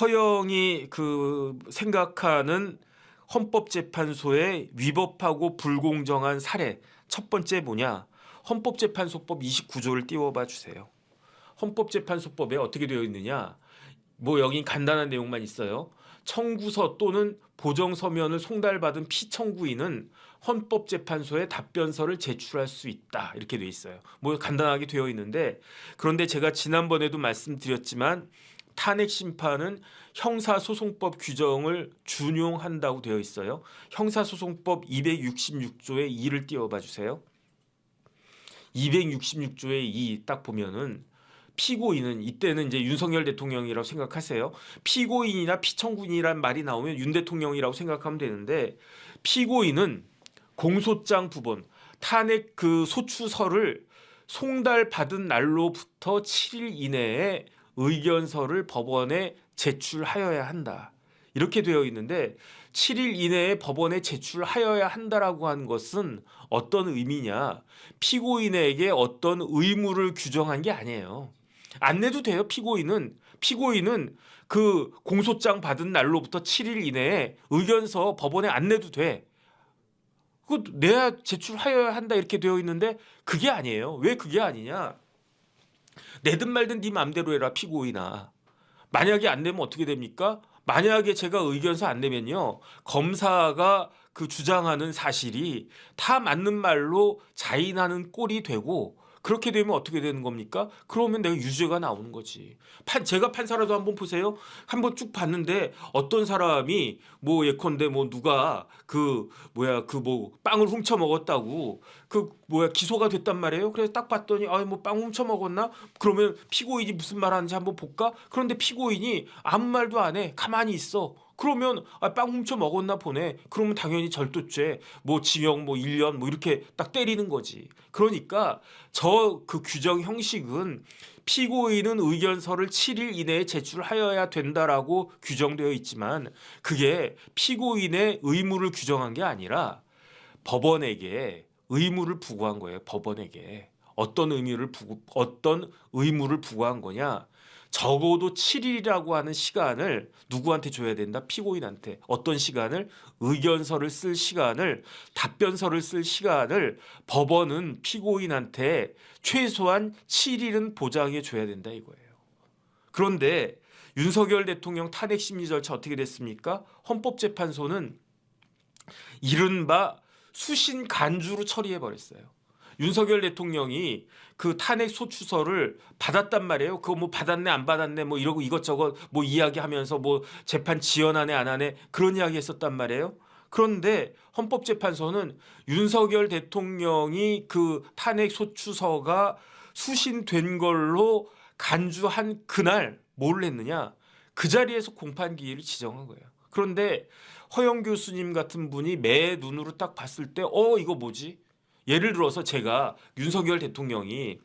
허영이 그 생각하는 헌법재판소의 위법하고 불공정한 사례 첫 번째 뭐냐? 헌법재판소법 29조를 띄워봐 주세요. 헌법재판소법에 어떻게 되어 있느냐? 뭐 여기 간단한 내용만 있어요. 청구서 또는 보정 서면을 송달받은 피청구인은 헌법재판소에 답변서를 제출할 수 있다 이렇게 돼 있어요. 뭐 간단하게 되어 있는데 그런데 제가 지난번에도 말씀드렸지만 탄핵 심판은 형사소송법 규정을 준용한다고 되어 있어요. 형사소송법 266조의 2를 띄워봐 주세요. 266조의 2 딱 보면은 피고인은 이때는 이제 윤석열 대통령이라고 생각하세요. 피고인이나 피청구인이란 말이 나오면 윤 대통령이라고 생각하면 되는데 피고인은 공소장 부본 탄핵 그 소추서를 송달 받은 날로부터 7일 이내에 의견서를 법원에 제출하여야 한다. 이렇게 되어 있는데 7일 이내에 법원에 제출하여야 한다라고 한 것은 어떤 의미냐? 피고인에게 어떤 의무를 규정한 게 아니에요. 안 내도 돼요. 피고인은 피고인은 그 공소장 받은 날로부터 7일 이내에 의견서 법원에 안 내도 돼. 그 내야 제출하여야 한다 이렇게 되어 있는데 그게 아니에요. 왜 그게 아니냐? 내든 말든 네 맘대로 해라 피고인아. 만약에 안 내면 어떻게 됩니까? 만약에 제가 의견서 안 내면요 검사가 그 주장하는 사실이 다 맞는 말로 자인하는 꼴이 되고 그렇게 되면 어떻게 되는 겁니까? 그러면 내가 유죄가 나오는 거지. 판 제가 판사라도 한번 보세요. 한번 쭉 봤는데 어떤 사람이 뭐 예컨대 뭐 누가 그 뭐야 그 뭐 빵을 훔쳐 먹었다고 그 뭐야 기소가 됐단 말이에요. 그래서 딱 봤더니 아뭐 빵 훔쳐 먹었나? 그러면 피고인이 무슨 말 하는지 한번 볼까? 그런데 피고인이 아무 말도 안 해. 가만히 있어. 그러면 아, 빵 훔쳐 먹었나 보네. 그러면 당연히 절도죄, 뭐 징역 뭐 1년 뭐 이렇게 딱 때리는 거지. 그러니까 저 그 규정 형식은 피고인은 의견서를 7일 이내에 제출하여야 된다라고 규정되어 있지만 그게 피고인의 의무를 규정한 게 아니라 법원에게 의무를 부과한 거예요. 법원에게 어떤 의무를 부고 어떤 의무를 부과한 거냐? 적어도 7일이라고 하는 시간을 누구한테 줘야 된다? 피고인한테. 어떤 시간을? 의견서를 쓸 시간을, 답변서를 쓸 시간을 법원은 피고인한테 최소한 7일은 보장해 줘야 된다 이거예요. 그런데 윤석열 대통령 탄핵 심리 절차 어떻게 됐습니까? 헌법재판소는 이른바 수신 간주로 처리해 버렸어요. 윤석열 대통령이 그 탄핵 소추서를 받았단 말이에요. 그거 뭐 받았네 안 받았네 뭐 이러고 이것저것 뭐 이야기하면서 뭐 재판 지연하네 안 하네 그런 이야기 했었단 말이에요. 그런데 헌법재판소는 윤석열 대통령이 그 탄핵 소추서가 수신된 걸로 간주한 그날 뭘 했느냐? 그 자리에서 공판 기일을 지정한 거예요. 그런데 허영 교수님 같은 분이 매 눈으로 딱 봤을 때 어 이거 뭐지? 예를 들어서 제가 윤석열 대통령이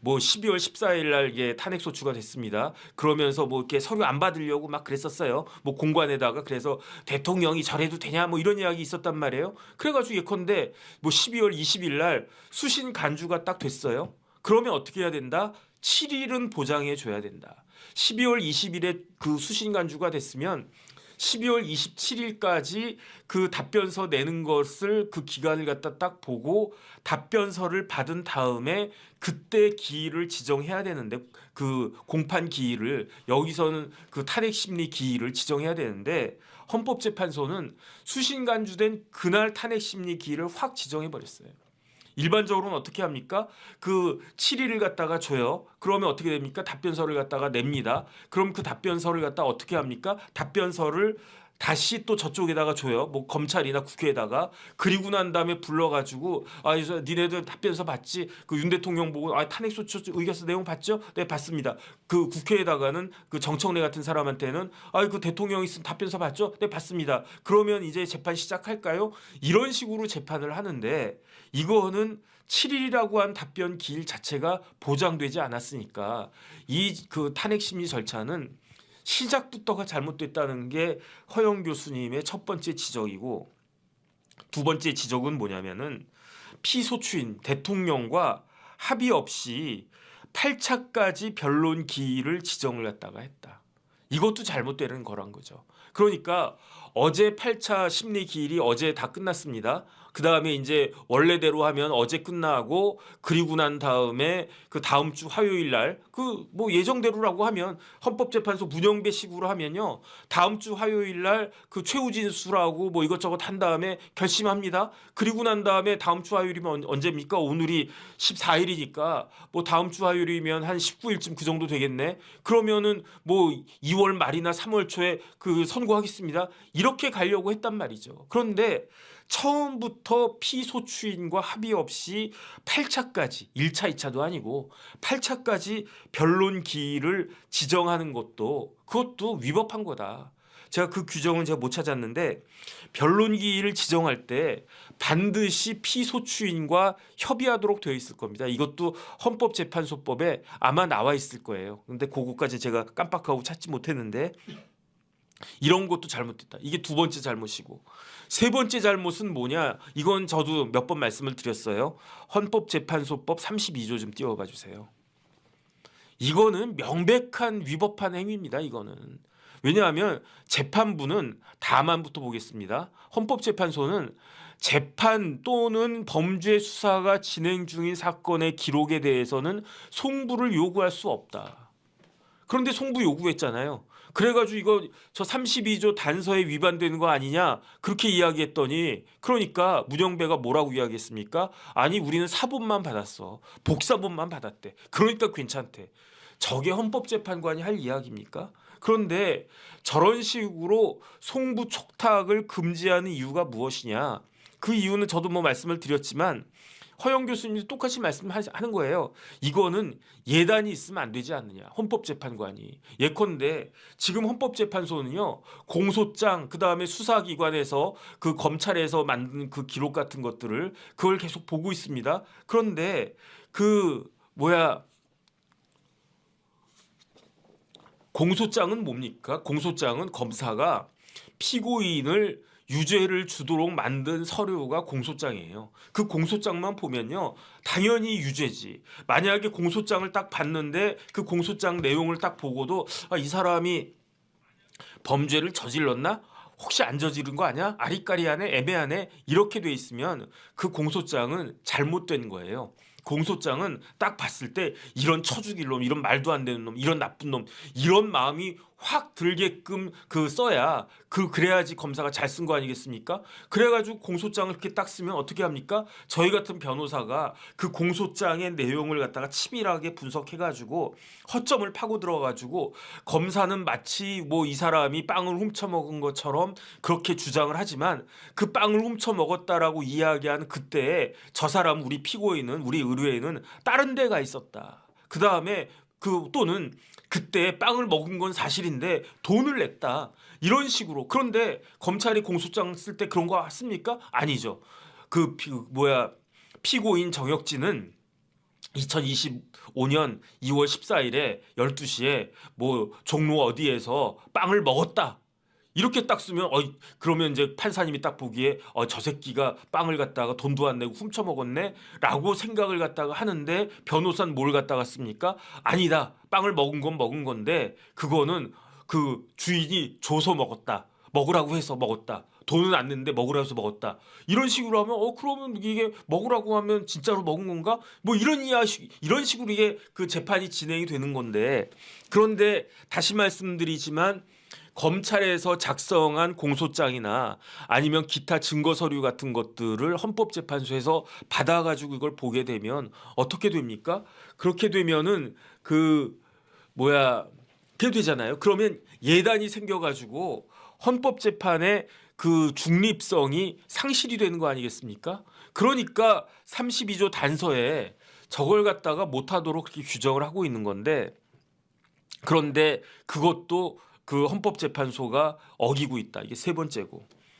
뭐 12월 14일 날 이게 탄핵 소추가 됐습니다. 그러면서 뭐 이렇게 서류 안 받으려고 막 그랬었어요. 뭐 공관에다가 그래서 대통령이 저래도 되냐 뭐 이런 이야기 있었단 말이에요. 그래가지고 예컨대 뭐 12월 20일 날 수신 간주가 딱 됐어요. 그러면 어떻게 해야 된다? 7일은 보장해 줘야 된다. 12월 20일에 그 수신 간주가 됐으면 12월 27일까지 그 답변서 내는 것을 그 기간을 갖다 딱 보고 답변서를 받은 다음에 그때 기일을 지정해야 되는데 그 공판 기일을 여기서는 그 탄핵 심리 기일을 지정해야 되는데 헌법재판소는 수신 간주된 그날 탄핵 심리 기일을 확 지정해 버렸어요. 일반적으로는 어떻게 합니까? 그 7일을 갖다가 줘요. 그러면 어떻게 됩니까? 답변서를 갖다가 냅니다. 그럼 그 답변서를 갖다 가 어떻게 합니까? 답변서를 다시 또 저쪽에다가 줘요. 뭐 검찰이나 국회에다가 그리고 난 다음에 불러가지고 아, 그래서 니네들 답변서 봤지? 그 윤 대통령 보고 아 탄핵 소추 의견서 내용 봤죠? 네 봤습니다. 그 국회에다가는 그 정청래 같은 사람한테는 아 그 대통령이 쓴 답변서 봤죠? 네 봤습니다. 그러면 이제 재판 시작할까요? 이런 식으로 재판을 하는데 이거는 7일이라고 한 답변 기일 자체가 보장되지 않았으니까 이 그 탄핵 심리 절차는 시작부터가 잘못됐다는 게 허영 교수님의 첫 번째 지적이고 두 번째 지적은 뭐냐면은 피소추인 대통령과 합의 없이 8차까지 변론 기일을 지정을 갖다가 했다. 이것도 잘못되는 거란 거죠. 그러니까 어제 8차 심리 기일이 어제 다 끝났습니다. 그 다음에 이제 원래대로 하면 어제 끝나고 그리고 난 다음에 그 다음 주 화요일 날 그 뭐 예정대로라고 하면 헌법재판소 문영배식으로 하면요 다음 주 화요일 날 그 최우진 수라고 뭐 이것저것 한 다음에 결심합니다. 그리고 난 다음에 다음 주 화요일이면 언- 언제입니까? 오늘이 14일이니까 뭐 다음 주 화요일이면 한 19일쯤 그 정도 되겠네. 그러면은 뭐 2월 말이나 3월 초에 그 선고하겠습니다. 이 렇게 가려고 했단 말이죠. 그런데 처음부터 피소추인과 합의 없이 8차까지 1차, 2차도 아니고 8차까지 변론 기일을 지정하는 것도 그것도 위법한 거다. 제가 그 규정은 제가 못 찾았는데 변론 기일을 지정할 때 반드시 피소추인과 협의하도록 되어 있을 겁니다. 이것도 헌법재판소법에 아마 나와 있을 거예요. 근데 그거까지 제가 깜빡하고 찾지 못했는데 이런 것도 잘못됐다. 이게 두 번째 잘못이고 세 번째 잘못은 뭐냐? 이건 저도 몇 번 말씀을 드렸어요. 헌법재판소법 32조 좀 띄워봐 주세요. 이거는 명백한 위법한 행위입니다. 이거는 왜냐하면 재판부는 다만부터 보겠습니다. 헌법재판소는 재판 또는 범죄 수사가 진행 중인 사건의 기록에 대해서는 송부를 요구할 수 없다. 그런데 송부 요구했잖아요. 그래가지고 이거 저 32조 단서에 위반되는 거 아니냐 그렇게 이야기했더니 그러니까 문영배가 뭐라고 이야기했습니까? 아니 우리는 사본만 받았어 복사본만 받았대. 그러니까 괜찮대. 저게 헌법재판관이 할 이야기입니까? 그런데 저런 식으로 송부 촉탁을 금지하는 이유가 무엇이냐? 그 이유는 저도 뭐 말씀을 드렸지만 허영 교수님도 똑같이 말씀하는 거예요. 이거는 예단이 있으면 안 되지 않느냐. 헌법재판관이 예컨대 지금 헌법재판소는요 공소장 그 다음에 수사기관에서 그 검찰에서 만든 그 기록 같은 것들을 그걸 계속 보고 있습니다. 그런데 그 뭐야 공소장은 뭡니까? 공소장은 검사가 피고인을 유죄를 주도록 만든 서류가 공소장이에요. 그 공소장만 보면요. 당연히 유죄지. 만약에 공소장을 딱 봤는데 그 공소장 내용을 딱 보고도 아, 이 사람이 범죄를 저질렀나? 혹시 안 저지른 거 아니야? 아리까리하네, 애매하네. 이렇게 돼 있으면 그 공소장은 잘못된 거예요. 공소장은 딱 봤을 때 이런 처죽일 놈, 이런 말도 안 되는 놈, 이런 나쁜 놈, 이런 마음이 확 들게끔 그 써야 그 그래야지 검사가 잘 쓴 거 아니겠습니까? 그래가지고 공소장을 이렇게 딱 쓰면 어떻게 합니까? 저희 같은 변호사가 그 공소장의 내용을 갖다가 치밀하게 분석해가지고 허점을 파고 들어가지고 검사는 마치 뭐 이 사람이 빵을 훔쳐 먹은 것처럼 그렇게 주장을 하지만 그 빵을 훔쳐 먹었다라고 이야기하는 그때 저 사람 우리 피고인은 우리 의뢰인은 다른 데가 있었다. 그 다음에 그 또는 그때 빵을 먹은 건 사실인데 돈을 냈다 이런 식으로 그런데 검찰이 공소장 쓸 때 그런 거 씁니까? 아니죠. 그 피, 뭐야 피고인 정혁진은 2025년 2월 14일에 12시에 뭐 종로 어디에서 빵을 먹었다. 이렇게 딱 쓰면 어 그러면 이제 판사님이 딱 보기에 어 저 새끼가 빵을 갖다가 돈도 안 내고 훔쳐 먹었네라고 생각을 갖다가 하는데 변호사는 뭘 갖다가 씁니까? 아니다. 빵을 먹은 건 먹은 건데 그거는 그 주인이 줘서 먹었다. 먹으라고 해서 먹었다. 돈은 안 냈는데 먹으라고 해서 먹었다. 이런 식으로 하면 어 그러면 이게 먹으라고 하면 진짜로 먹은 건가? 뭐 이런 이야기 이런 식으로 이게 그 재판이 진행이 되는 건데 그런데 다시 말씀드리지만 검찰에서 작성한 공소장이나 아니면 기타 증거 서류 같은 것들을 헌법재판소에서 받아가지고 이걸 보게 되면 어떻게 됩니까? 그렇게 되면은 그 뭐야 그게 되잖아요. 그러면 예단이 생겨가지고 헌법재판의 그 중립성이 상실이 되는 거 아니겠습니까? 그러니까 32조 단서에 저걸 갖다가 못하도록 그렇게 규정을 하고 있는 건데 그런데 그것도 그 헌법재판소가 어기고 있다. 이게 세 번째고